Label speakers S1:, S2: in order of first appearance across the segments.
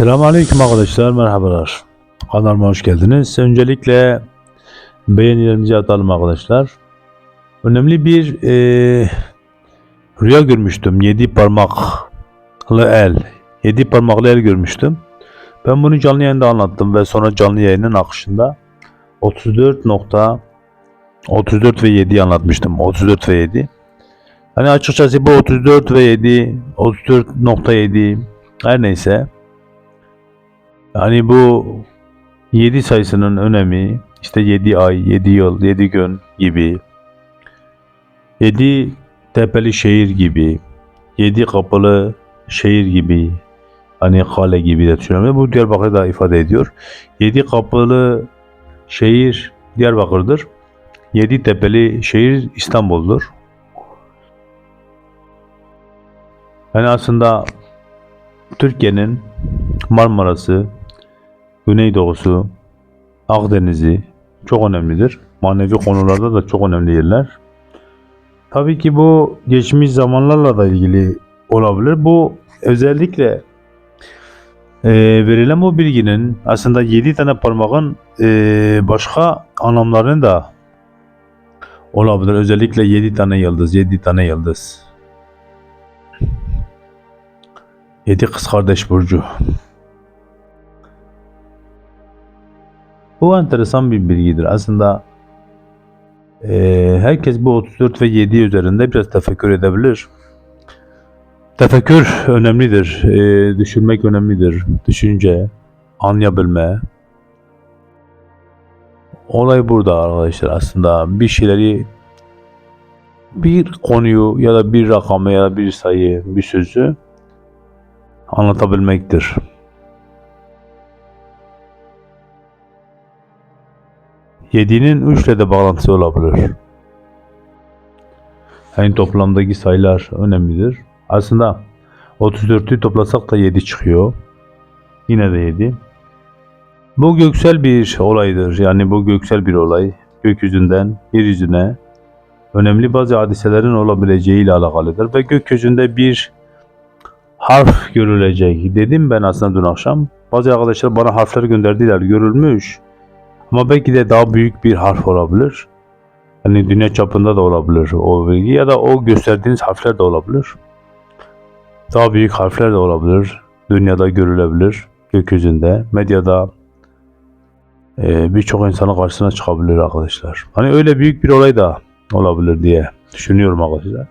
S1: Selamun Aleyküm arkadaşlar, merhabalar. Kanalıma hoş geldiniz. Öncelikle beğenilerimizi atalım arkadaşlar. Önemli bir eee, rüya görmüştüm. Yedi parmaklı el. Yedi parmaklı el görmüştüm. Ben bunu canlı yayında anlattım ve sonra canlı yayının akışında 34 nokta 34 ve 7'yi anlatmıştım. 34 ve 7. Hani açıkçası bu 34 ve 7, 34.7 her neyse. Yani bu 7 sayısının önemi işte 7 ay, 7 yıl, 7 gün gibi 7 tepeli şehir gibi 7 kapılı şehir gibi hani kale gibi de düşünüyorum. Bu Diyarbakır'da ifade ediyor. 7 kapılı şehir Diyarbakır'dır. 7 tepeli şehir İstanbul'dur. Yani aslında Türkiye'nin Marmara'sı, Güneydoğusu, Akdeniz'i çok önemlidir. Manevi konularda da çok önemli yerler. Tabii ki bu geçmiş zamanlarla da ilgili olabilir. Bu özellikle e, verilen bu bilginin aslında 7 tane parmağın e, başka anlamlarını da olabilir. Özellikle 7 tane yıldız, 7 tane yıldız. 7 kız kardeş burcu. Bu enteresan bir bilgidir. Aslında eee, herkes bu 34 ve 7 üzerinde biraz tefekkür edebilir. Tefekkür önemlidir. Eee, düşünmek önemlidir. Düşünce, anlayabilme. Olay burada arkadaşlar. Aslında bir şeyleri bir konuyu ya da bir rakamı ya da bir sayı, bir sözü anlatabilmektir. Yediğinin üçle de bağlantısı olabilir. Yani toplamdaki sayılar önemlidir. Aslında 34'ü toplasak da 7 çıkıyor. Yine de 7. Bu göksel bir olaydır. Yani bu göksel bir olay. Gökyüzünden yeryüzüne önemli bazı hadiselerin olabileceği ile alakalıdır. Ve gökyüzünde bir harf görülecek. Dedim ben aslında dün akşam. Bazı arkadaşlar bana harfler gönderdiler. Görülmüş. Ama belki de daha büyük bir harf olabilir. Hani dünya çapında da olabilir o bilgi ya da o gösterdiğiniz harfler de olabilir. Daha büyük harfler de olabilir. Dünyada görülebilir. Gökyüzünde, medyada e, birçok insanın karşısına çıkabilir arkadaşlar. Hani öyle büyük bir olay da olabilir diye düşünüyorum arkadaşlar.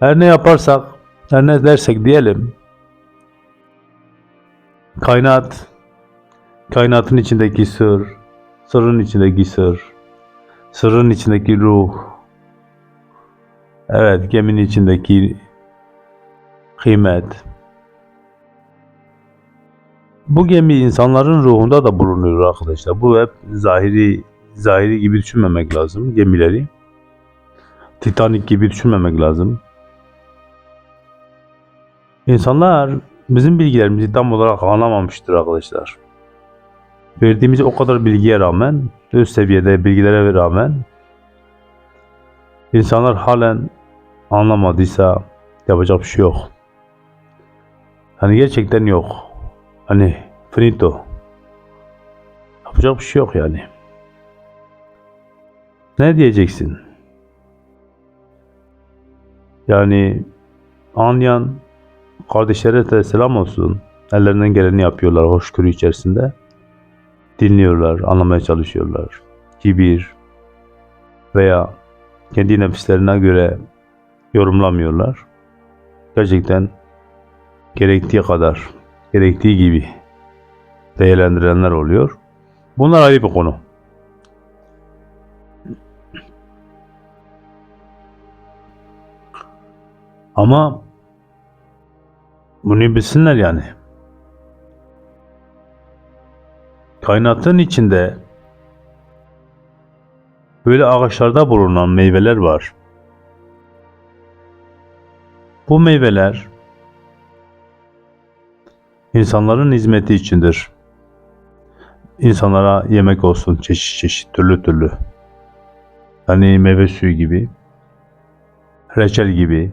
S1: Her ne yaparsak, her ne dersek diyelim, kainat, kainatın içindeki sır, sırrın içindeki sır, sırrın içindeki ruh, evet geminin içindeki kıymet, bu gemi insanların ruhunda da bulunuyor arkadaşlar. Bu hep zahiri zahiri gibi düşünmemek lazım gemileri. Titanic gibi düşünmemek lazım. İnsanlar bizim bilgilerimizi tam olarak anlamamıştır arkadaşlar. Verdiğimiz o kadar bilgiye rağmen, üst seviyede bilgilere rağmen insanlar halen anlamadıysa yapacak bir şey yok. Hani gerçekten yok. Hani finito. Yapacak bir şey yok yani. Ne diyeceksin? Yani anlayan Kardeşlere de selam olsun. Ellerinden geleni yapıyorlar hoşgörü içerisinde. Dinliyorlar, anlamaya çalışıyorlar. Kibir veya kendi nefislerine göre yorumlamıyorlar. Gerçekten gerektiği kadar, gerektiği gibi değerlendirenler oluyor. Bunlar ayrı bir konu. Ama bunu bilsinler yani. Kainatın içinde böyle ağaçlarda bulunan meyveler var. Bu meyveler insanların hizmeti içindir. İnsanlara yemek olsun çeşit çeşit türlü türlü. Hani meyve suyu gibi, reçel gibi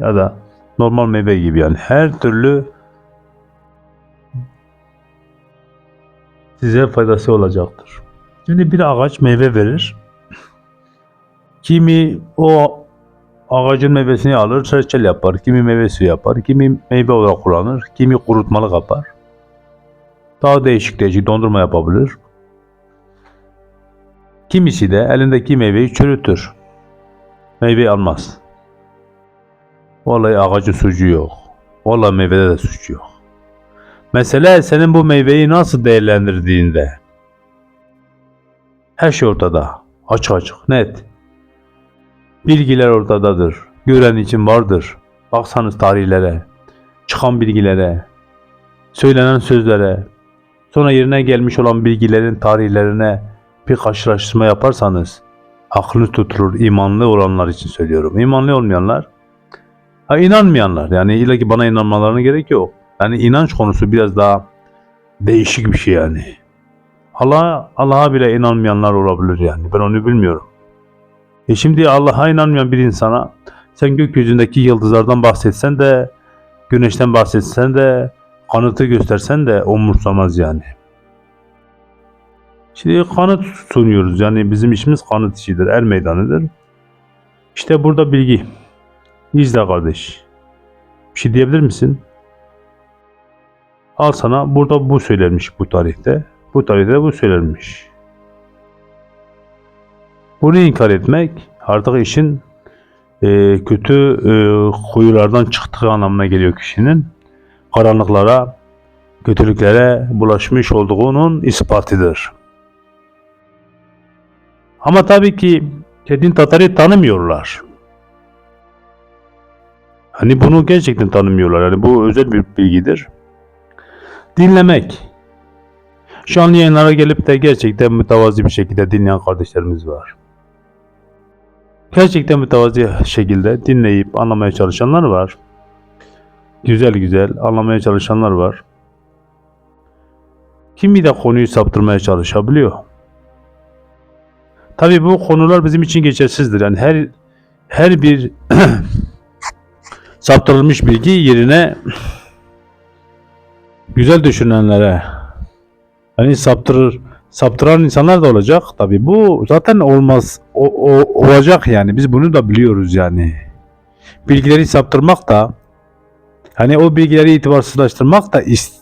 S1: ya da normal meyve gibi yani her türlü size faydası olacaktır. Şimdi bir ağaç meyve verir. Kimi o ağacın meyvesini alır, reçel yapar. Kimi meyve suyu yapar. Kimi meyve olarak kullanır. Kimi kurutmalık yapar. Daha değişik değişik dondurma yapabilir. Kimisi de elindeki meyveyi çürütür. Meyve almaz. Vallahi ağacın suçu yok. Vallahi meyvede de suç yok. Mesele senin bu meyveyi nasıl değerlendirdiğinde. Her şey ortada. Açık açık, net. Bilgiler ortadadır. Gören için vardır. Baksanız tarihlere, çıkan bilgilere, söylenen sözlere, sonra yerine gelmiş olan bilgilerin tarihlerine bir karşılaştırma yaparsanız aklınız tutulur. imanlı olanlar için söylüyorum. İmanlı olmayanlar, ha inanmayanlar yani illa ki bana inanmalarına gerek yok. Yani inanç konusu biraz daha değişik bir şey yani. Allah Allah'a bile inanmayanlar olabilir yani. Ben onu bilmiyorum. E şimdi Allah'a inanmayan bir insana sen gökyüzündeki yıldızlardan bahsetsen de güneşten bahsetsen de kanıtı göstersen de umursamaz yani. Şimdi kanıt sunuyoruz yani bizim işimiz kanıt işidir, er meydanıdır. İşte burada bilgi. İzle kardeş. Bir şey diyebilir misin? Al sana burada bu söylenmiş bu tarihte. Bu tarihte bu söylenmiş. Bunu inkar etmek artık işin e, kötü e, kuyulardan çıktığı anlamına geliyor kişinin. Karanlıklara, kötülüklere bulaşmış olduğunun ispatıdır. Ama tabii ki Çetin Tatar'ı tanımıyorlar. Hani bunu gerçekten tanımıyorlar. Yani bu özel bir bilgidir. Dinlemek. Şu an yayınlara gelip de gerçekten mütevazi bir şekilde dinleyen kardeşlerimiz var. Gerçekten mütevazi şekilde dinleyip anlamaya çalışanlar var. Güzel güzel anlamaya çalışanlar var. Kimi de konuyu saptırmaya çalışabiliyor. Tabii bu konular bizim için geçersizdir. Yani her her bir saptırılmış bilgi yerine güzel düşünenlere hani saptırır saptıran insanlar da olacak. Tabii bu zaten olmaz. O, o- olacak yani. Biz bunu da biliyoruz yani. Bilgileri saptırmak da hani o bilgileri itibarsızlaştırmak da is-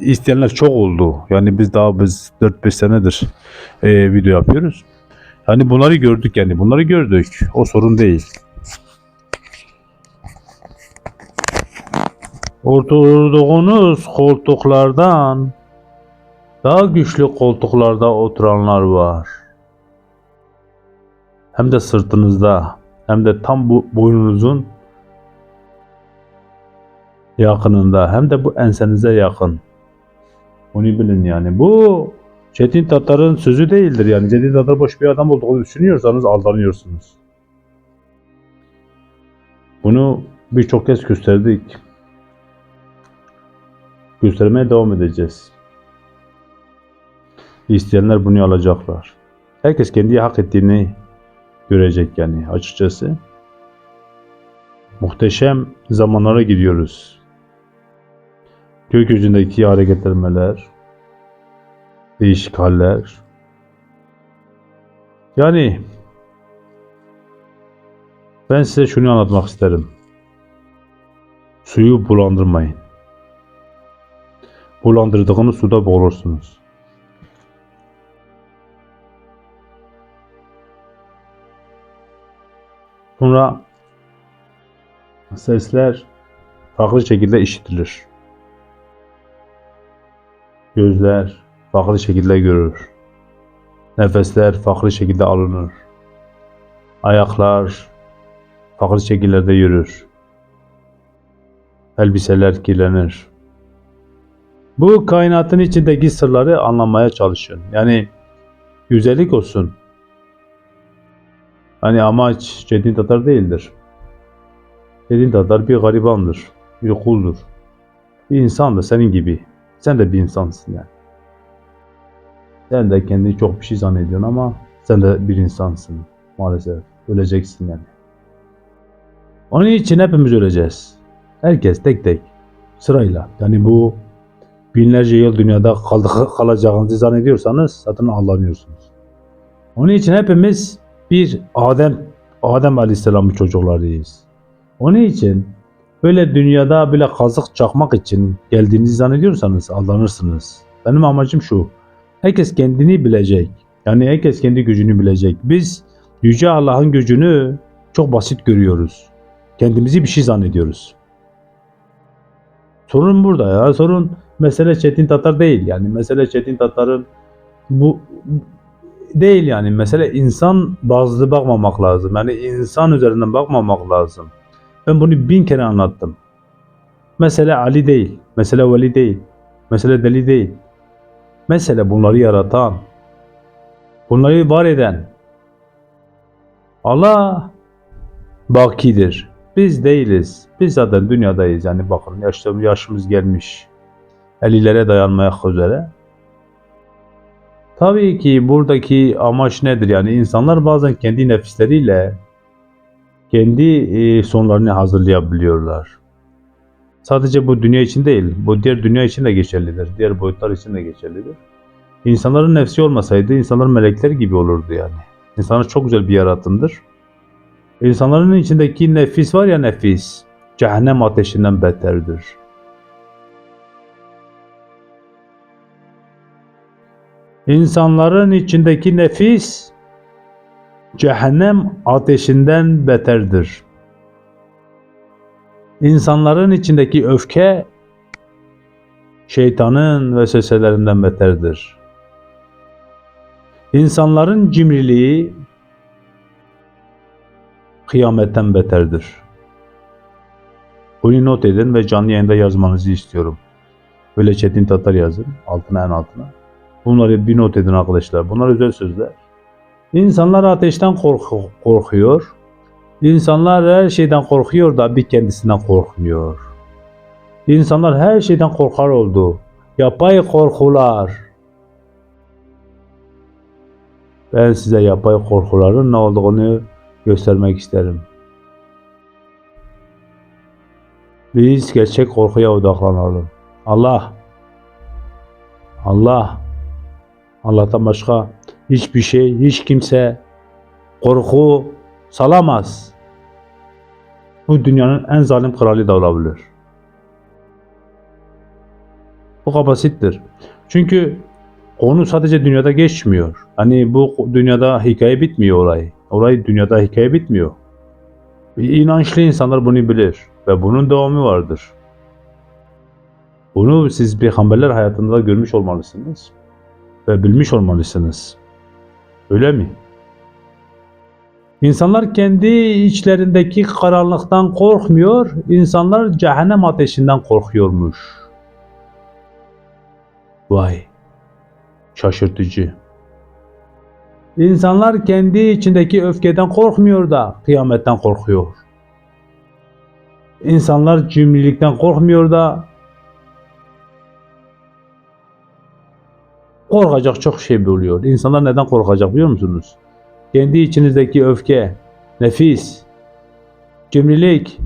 S1: isteyenler çok oldu. Yani biz daha biz 4-5 senedir e, video yapıyoruz. Hani bunları gördük yani. Bunları gördük. O sorun değil. Oturduğunuz koltuklardan daha güçlü koltuklarda oturanlar var. Hem de sırtınızda hem de tam bu boynunuzun yakınında hem de bu ensenize yakın. Bunu bilin yani. Bu Çetin Tatar'ın sözü değildir yani. Çetin Tatar boş bir adam olduğunu düşünüyorsanız aldanıyorsunuz. Bunu birçok kez gösterdik. Göstermeye devam edeceğiz. İsteyenler bunu alacaklar. Herkes kendi hak ettiğini görecek yani açıkçası. Muhteşem zamanlara gidiyoruz. Gökyüzündeki hareketlenmeler, değişik haller. Yani ben size şunu anlatmak isterim. Suyu bulandırmayın. Bulandırdığınız suda boğulursunuz. Sonra sesler farklı şekilde işitilir. Gözler farklı şekilde görür. Nefesler farklı şekilde alınır. Ayaklar farklı şekillerde yürür. Elbiseler kirlenir. Bu kainatın içindeki sırları anlamaya çalışın. Yani güzellik olsun. Hani amaç Cedin Tatar değildir. Cedin Tatar bir garibandır, bir kuldur. Bir insandır senin gibi. Sen de bir insansın yani. Sen de kendini çok bir şey zannediyorsun ama sen de bir insansın maalesef. Öleceksin yani. Onun için hepimiz öleceğiz. Herkes tek tek sırayla. Yani bu binlerce yıl dünyada kaldı- kalacağınızı zannediyorsanız zaten aldanıyorsunuz. Onun için hepimiz bir Adem Adem Aleyhisselam'ın çocuklarıyız. Onun için böyle dünyada bile kazık çakmak için geldiğinizi zannediyorsanız aldanırsınız. Benim amacım şu. Herkes kendini bilecek. Yani herkes kendi gücünü bilecek. Biz Yüce Allah'ın gücünü çok basit görüyoruz. Kendimizi bir şey zannediyoruz. Sorun burada ya. Sorun mesele Çetin Tatar değil. Yani mesele Çetin Tatar'ın bu değil yani. Mesele insan bazlı bakmamak lazım. Yani insan üzerinden bakmamak lazım. Ben bunu bin kere anlattım. Mesele Ali değil. Mesele Veli değil. Mesele deli değil. Mesele bunları yaratan, bunları var eden Allah bakidir. Biz değiliz. Biz zaten dünyadayız. Yani bakın yaşımız gelmiş. 50'lere dayanmaya üzere. Tabii ki buradaki amaç nedir? Yani insanlar bazen kendi nefisleriyle kendi e, sonlarını hazırlayabiliyorlar. Sadece bu dünya için değil, bu diğer dünya için de geçerlidir. Diğer boyutlar için de geçerlidir. İnsanların nefsi olmasaydı insanlar melekler gibi olurdu yani. İnsanlar çok güzel bir yaratımdır. İnsanların içindeki nefis var ya nefis, cehennem ateşinden beterdir. İnsanların içindeki nefis, cehennem ateşinden beterdir. İnsanların içindeki öfke, şeytanın vesveselerinden beterdir. İnsanların cimriliği, kıyametten beterdir. Bunu not edin ve canlı yayında yazmanızı istiyorum. Böyle Çetin Tatar yazın altına en altına. Bunları bir not edin arkadaşlar. Bunlar özel sözler. İnsanlar ateşten korku- korkuyor. İnsanlar her şeyden korkuyor da bir kendisinden korkmuyor. İnsanlar her şeyden korkar oldu. Yapay korkular. Ben size yapay korkuların ne olduğunu göstermek isterim. Biz gerçek korkuya odaklanalım. Allah, Allah, Allah'tan başka hiçbir şey, hiç kimse korku salamaz. Bu dünyanın en zalim kralı da olabilir. Bu kadar. Çünkü konu sadece dünyada geçmiyor. Hani bu dünyada hikaye bitmiyor olay. Olay dünyada hikaye bitmiyor. İnançlı insanlar bunu bilir ve bunun devamı vardır. Bunu siz peygamberler hayatında görmüş olmalısınız ve bilmiş olmalısınız. Öyle mi? İnsanlar kendi içlerindeki karanlıktan korkmuyor, insanlar cehennem ateşinden korkuyormuş. Vay, şaşırtıcı. İnsanlar kendi içindeki öfkeden korkmuyor da kıyametten korkuyor. İnsanlar cimrilikten korkmuyor da korkacak çok şey oluyor. İnsanlar neden korkacak biliyor musunuz? Kendi içinizdeki öfke, nefis, cimrilik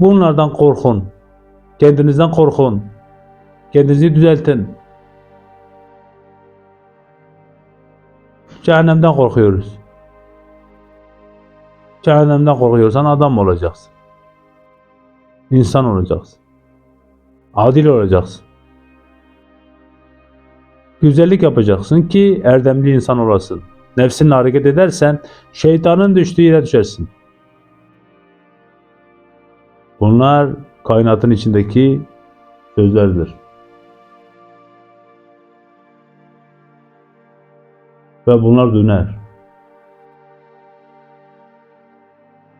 S1: bunlardan korkun. Kendinizden korkun. Kendinizi düzeltin. Cehennemden korkuyoruz. Cehennemden korkuyorsan adam olacaksın. İnsan olacaksın. Adil olacaksın. Güzellik yapacaksın ki erdemli insan olasın. Nefsinle hareket edersen şeytanın düştüğü yere düşersin. Bunlar kainatın içindeki sözlerdir. Ve bunlar döner.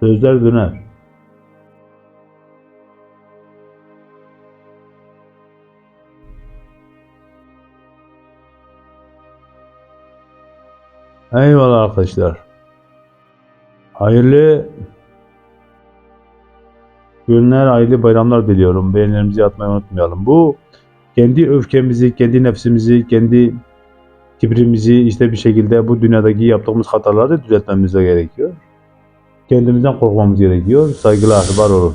S1: Sözler döner. Eyvallah arkadaşlar. Hayırlı günler, hayırlı bayramlar diliyorum. Beğenilerimizi atmayı unutmayalım. Bu kendi öfkemizi, kendi nefsimizi, kendi kibrimizi işte bir şekilde bu dünyadaki yaptığımız hataları düzeltmemize gerekiyor. Kendimizden korkmamız gerekiyor. Saygılar, var olun.